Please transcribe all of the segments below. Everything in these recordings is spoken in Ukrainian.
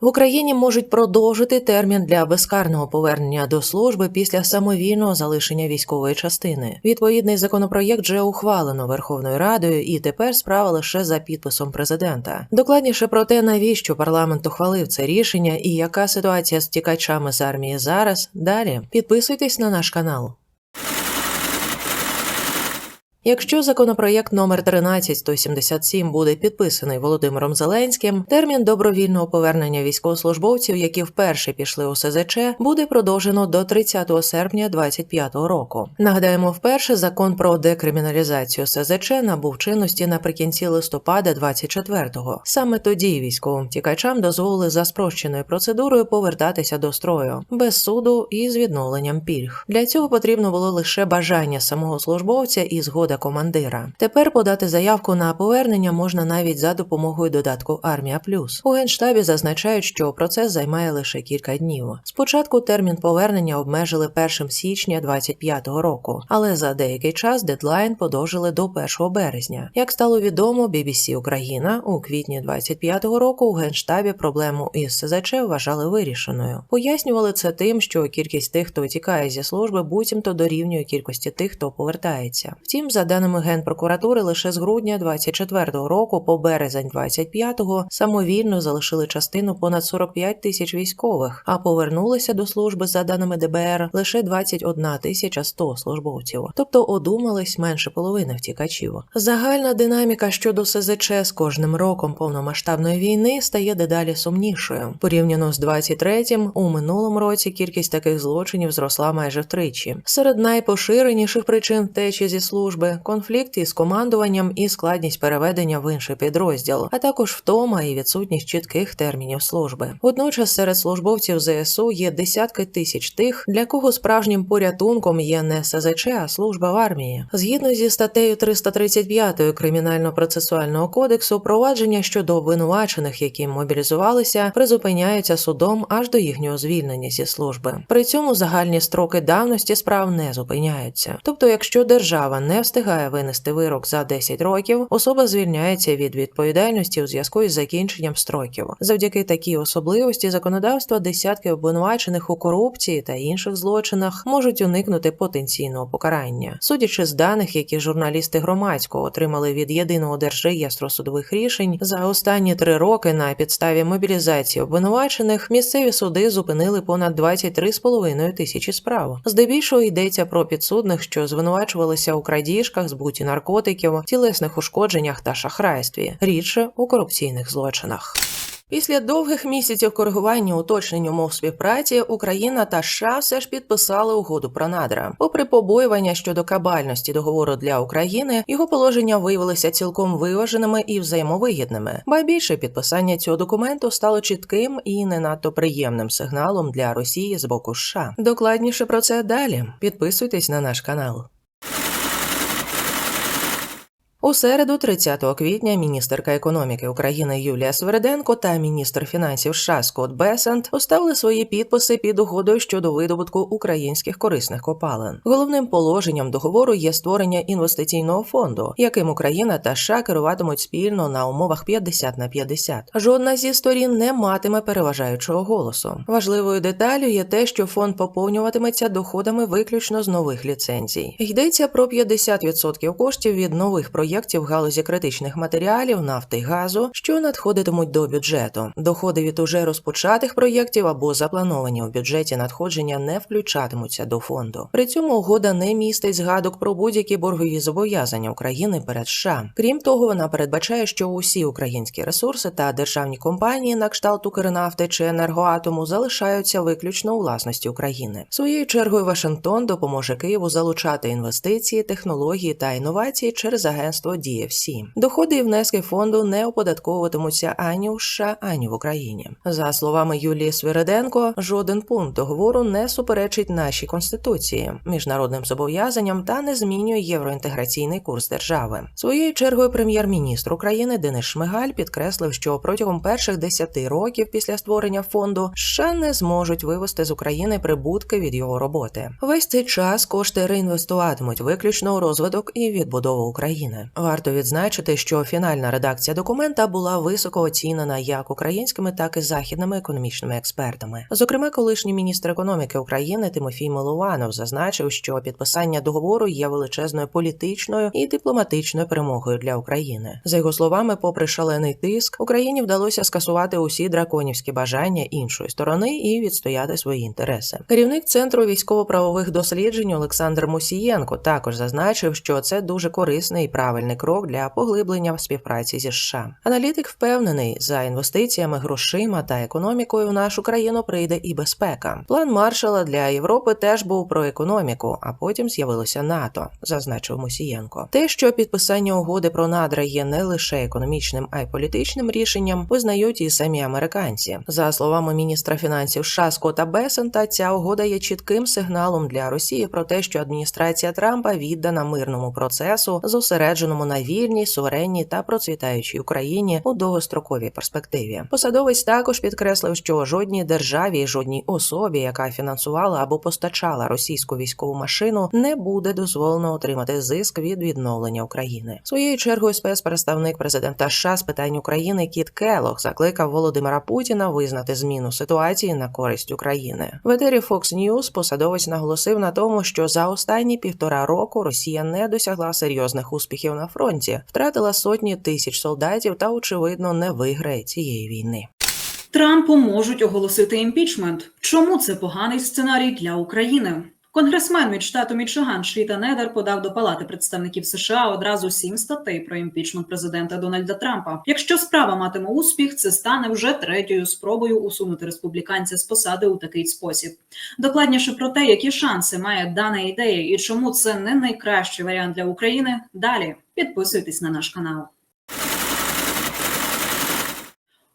В Україні можуть продовжити термін для безкарного повернення до служби після самовільного залишення військової частини. Відповідний законопроєкт вже ухвалено Верховною Радою, і тепер справа лише за підписом президента. Докладніше про те, навіщо парламент ухвалив це рішення і яка ситуація з тікачами з армії зараз. Далі підписуйтесь на наш канал. Якщо законопроєкт номер 13177 буде підписаний Володимиром Зеленським, термін добровільного повернення військовослужбовців, які вперше пішли у СЗЧ, буде продовжено до 30 серпня 2025 року. Нагадаємо, вперше закон про декриміналізацію СЗЧ набув чинності наприкінці листопада 24-го. Саме тоді військовим тікачам дозволили за спрощеною процедурою повертатися до строю без суду і з відновленням пільг. Для цього потрібно було лише бажання самого службовця і згода командира. Тепер подати заявку на повернення можна навіть за допомогою додатку Армія Плюс. У генштабі зазначають, що процес займає лише кілька днів. Спочатку термін повернення обмежили 1 січня 25-го року, але за деякий час дедлайн подовжили до 1 березня. Як стало відомо, BBC Україна у квітні 25-го року у генштабі проблему із СЗЧ вважали вирішеною. Пояснювали це тим, що кількість тих, хто тікає зі служби, буцімто дорівнює кількості тих, хто повертається. Втім, за даними генпрокуратури, лише з грудня 24-го року по березень 25-го самовільно залишили частину понад 45 тисяч військових, а повернулися до служби за даними ДБР лише 21 тисяча 100 службовців, тобто одумались менше половини втікачів. Загальна динаміка щодо СЗЧ з кожним роком повномасштабної війни стає дедалі сумнішою. Порівняно з 23-м, у минулому році кількість таких злочинів зросла майже втричі. Серед найпоширеніших причин втечі зі служби конфлікт із командуванням і складність переведення в інший підрозділ, а також втома і відсутність чітких термінів служби. Водночас серед службовців ЗСУ є десятки тисяч тих, для кого справжнім порятунком є не СЗЧ, а служба в армії. Згідно зі статтею 335 кримінально-процесуального кодексу, провадження щодо обвинувачених, які мобілізувалися, призупиняються судом аж до їхнього звільнення зі служби. При цьому загальні строки давності справ не зупиняються. Тобто, якщо держава не встигає винести вирок за 10 років, особа звільняється від відповідальності у зв'язку із закінченням строків. Завдяки такій особливості законодавства десятки обвинувачених у корупції та інших злочинах можуть уникнути потенційного покарання. Судячи з даних, які журналісти громадського отримали від єдиного держреєстру судових рішень, за останні три роки на підставі мобілізації обвинувачених місцеві суди зупинили понад 23,5 тисячі справ. Здебільшого йдеться про підсудних, що звинувачувалися у крадіжках, збуті наркотиків, тілесних ушкодженнях та шахрайстві, рідше у корупційних злочинах. Після довгих місяців коригування уточнень умов співпраці Україна та США все ж підписали угоду про надра. Попри побоювання щодо кабальності договору для України, його положення виявилися цілком виваженими і взаємовигідними. Ба більше підписання цього документу стало чітким і не надто приємним сигналом для Росії з боку США. Докладніше про це далі. Підписуйтесь на наш канал. У середу, 30 квітня, міністерка економіки України Юлія Сверденко та міністр фінансів США Скотт Бесент поставили свої підписи під угодою щодо видобутку українських корисних копалин. Головним положенням договору є створення інвестиційного фонду, яким Україна та США керуватимуть спільно на умовах 50 на 50. Жодна зі сторін не матиме переважаючого голосу. Важливою деталю є те, що фонд поповнюватиметься доходами виключно з нових ліцензій. Йдеться про 50% коштів від нових проєктів проєктів галузі критичних матеріалів, нафти й газу, що надходитимуть до бюджету. Доходи від уже розпочатих проєктів або заплановані у бюджеті надходження не включатимуться до фонду. При цьому угода не містить згадок про будь-які боргові зобов'язання України перед США. Крім того, вона передбачає, що усі українські ресурси та державні компанії на кшталт Укрнафти чи енергоатому залишаються виключно у власності України. Своєю чергою Вашингтон допоможе Києву залучати інвестиції, технології та інновації через агентство агентство DFC. Доходи і внески фонду не оподатковуватимуться ані у США, ані в Україні. За словами Юлії Свириденко, жоден пункт договору не суперечить нашій конституції, міжнародним зобов'язанням та не змінює євроінтеграційний курс держави. Своєю чергою прем'єр-міністр України Денис Шмигаль підкреслив, що протягом перших 10 років після створення фонду США не зможуть вивести з України прибутки від його роботи. Весь цей час кошти реінвестуватимуть виключно у розвиток і відбудову України. Варто відзначити, що фінальна редакція документа була високо оцінена як українськими, так і західними економічними експертами. Зокрема, колишній міністр економіки України Тимофій Милованов зазначив, що підписання договору є величезною політичною і дипломатичною перемогою для України. За його словами, попри шалений тиск, Україні вдалося скасувати усі драконівські бажання іншої сторони і відстояти свої інтереси. Керівник центру військово-правових досліджень Олександр Мусієнко також зазначив, що це дуже корисний і правильний крок для поглиблення співпраці зі США. Аналітик впевнений, за інвестиціями, грошима та економікою в нашу країну прийде і безпека. План Маршала для Європи теж був про економіку, а потім з'явилося НАТО, зазначив Мусієнко. Те, що підписання угоди про надра є не лише економічним, а й політичним рішенням, визнають і самі американці. За словами міністра фінансів США Скотта Бесента, ця угода є чітким сигналом для Росії про те, що адміністрація Трампа віддана мирному процесу, зосередженому на вільній, суверенній та процвітаючій Україні у довгостроковій перспективі. Посадовець також підкреслив, що жодній державі, жодній особі, яка фінансувала або постачала російську військову машину, не буде дозволено отримати зиск від відновлення України. Своєю чергою спецпредставник президента США з питань України Кіт Келох закликав Володимира Путіна визнати зміну ситуації на користь України. В етері Fox News посадовець наголосив на тому, що за останні півтора року Росія не досягла серйозних успіхів на фронті, втратила сотні тисяч солдатів та, очевидно, не виграє цієї війни. Трампу можуть оголосити імпічмент. Чому це поганий сценарій для України? Конгресмен від штату Мічиган Шріта Недер подав до Палати представників США одразу сім статей про імпічмент президента Дональда Трампа. Якщо справа матиме успіх, це стане вже третьою спробою усунути республіканця з посади у такий спосіб. Докладніше про те, які шанси має дана ідея і чому це не найкращий варіант для України. Далі підписуйтесь на наш канал.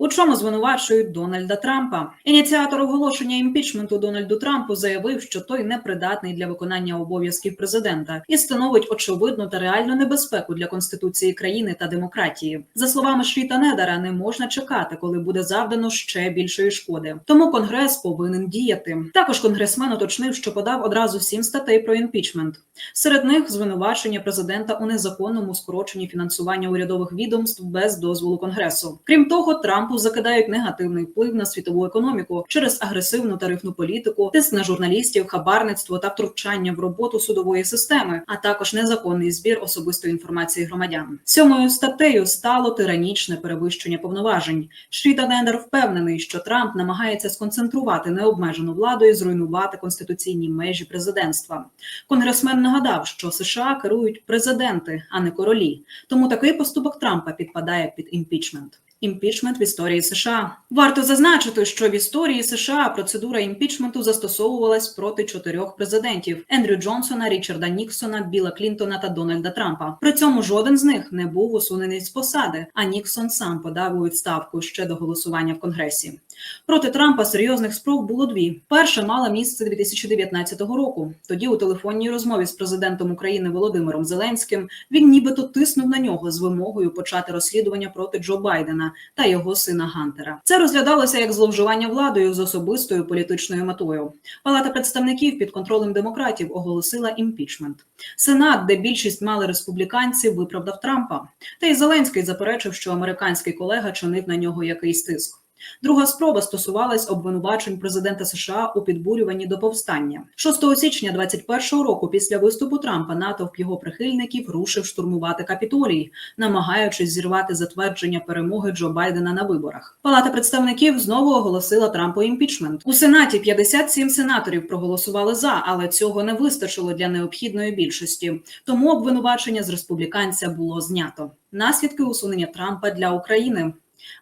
У чому звинувачують Дональда Трампа? Ініціатор оголошення імпічменту Дональду Трампу заявив, що той непридатний для виконання обов'язків президента і становить очевидну та реальну небезпеку для конституції країни та демократії. За словами Шріта Недера, не можна чекати, коли буде завдано ще більшої шкоди. Тому конгрес повинен діяти. Також конгресмен уточнив, що подав одразу сім статей про імпічмент. Серед них звинувачення президента у незаконному скороченні фінансування урядових відомств без дозволу конгресу. Крім того, Трампу закидають негативний вплив на світову економіку через агресивну тарифну політику, тиск на журналістів, хабарництво та втручання в роботу судової системи, а також незаконний збір особистої інформації громадян. Сьомою статтею стало тиранічне перевищення повноважень. Шріта Нендер впевнений, що Трамп намагається сконцентрувати необмежену владу і зруйнувати конституційні межі президентства. Конгресмен нагадав, що США керують президенти, а не королі. Тому такий поступок Трампа підпадає під імпічмент. Імпічмент в історії США варто зазначити, що в історії США процедура імпічменту застосовувалась проти чотирьох президентів: Ендрю Джонсона, Річарда Ніксона, Біла Клінтона та Дональда Трампа. При цьому жоден з них не був усунений з посади. А Ніксон сам подав у відставку ще до голосування в Конгресі. Проти Трампа серйозних спроб було дві. Перша мала місце 2019 року. Тоді у телефонній розмові з президентом України Володимиром Зеленським він нібито тиснув на нього з вимогою почати розслідування проти Джо Байдена та його сина Гантера. Це розглядалося як зловживання владою з особистою політичною метою. Палата представників під контролем демократів оголосила імпічмент. Сенат, де більшість мали республіканці, виправдав Трампа. Та й Зеленський заперечив, що американський колега чинив на нього якийсь тиск. Друга спроба стосувалась обвинувачень президента США у підбурюванні до повстання. 6 січня 21-го року, після виступу Трампа, натовп його прихильників рушив штурмувати капітолій, намагаючись зірвати затвердження перемоги Джо Байдена на виборах. Палата представників знову оголосила Трампу імпічмент. У сенаті 57 сенаторів проголосували за, але цього не вистачило для необхідної більшості. Тому обвинувачення з республіканця було знято. Наслідки усунення Трампа для України.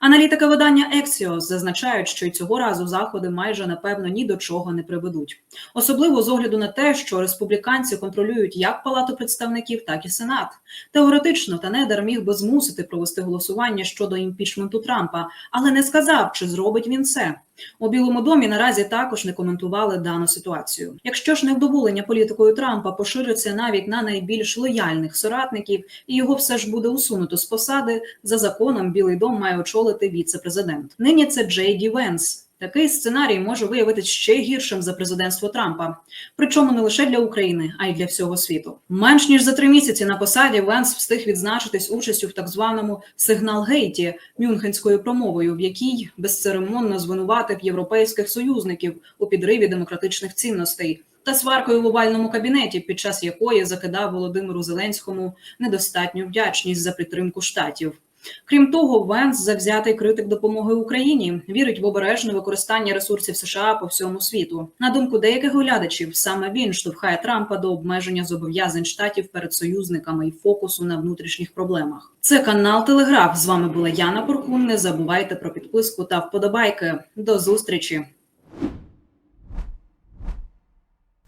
Аналітики видання Axios зазначають, що й цього разу заходи майже напевно ні до чого не приведуть, особливо з огляду на те, що республіканці контролюють як палату представників, так і сенат. Теоретично Танедер міг би змусити провести голосування щодо імпічменту Трампа, але не сказав, чи зробить він це. У Білому домі наразі також не коментували дану ситуацію. Якщо ж невдоволення політикою Трампа пошириться навіть на найбільш лояльних соратників, і його все ж буде усунуто з посади, за законом Білий дом має очолити віце-президент. Нині це Джей Ді Венс. Такий сценарій може виявитися ще гіршим за президентство Трампа, причому не лише для України, а й для всього світу. Менш ніж за три місяці на посаді Венс встиг відзначитись участю в так званому сигнал гейті мюнхенською промовою, в якій безцеремонно звинуватив європейських союзників у підриві демократичних цінностей. Та сваркою в овальному кабінеті, під час якої закидав Володимиру Зеленському недостатню вдячність за підтримку штатів. Крім того, Венс завзятий критик допомоги Україні, вірить в обережне використання ресурсів США по всьому світу. На думку деяких оглядачів, саме він штовхає Трампа до обмеження зобов'язань штатів перед союзниками і фокусу на внутрішніх проблемах. Це канал Телеграф. З вами була Яна Поркун. Не забувайте про підписку та вподобайки. До зустрічі.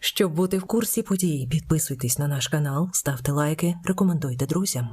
Щоб бути в курсі подій, підписуйтесь на наш канал, ставте лайки, рекомендуйте друзям.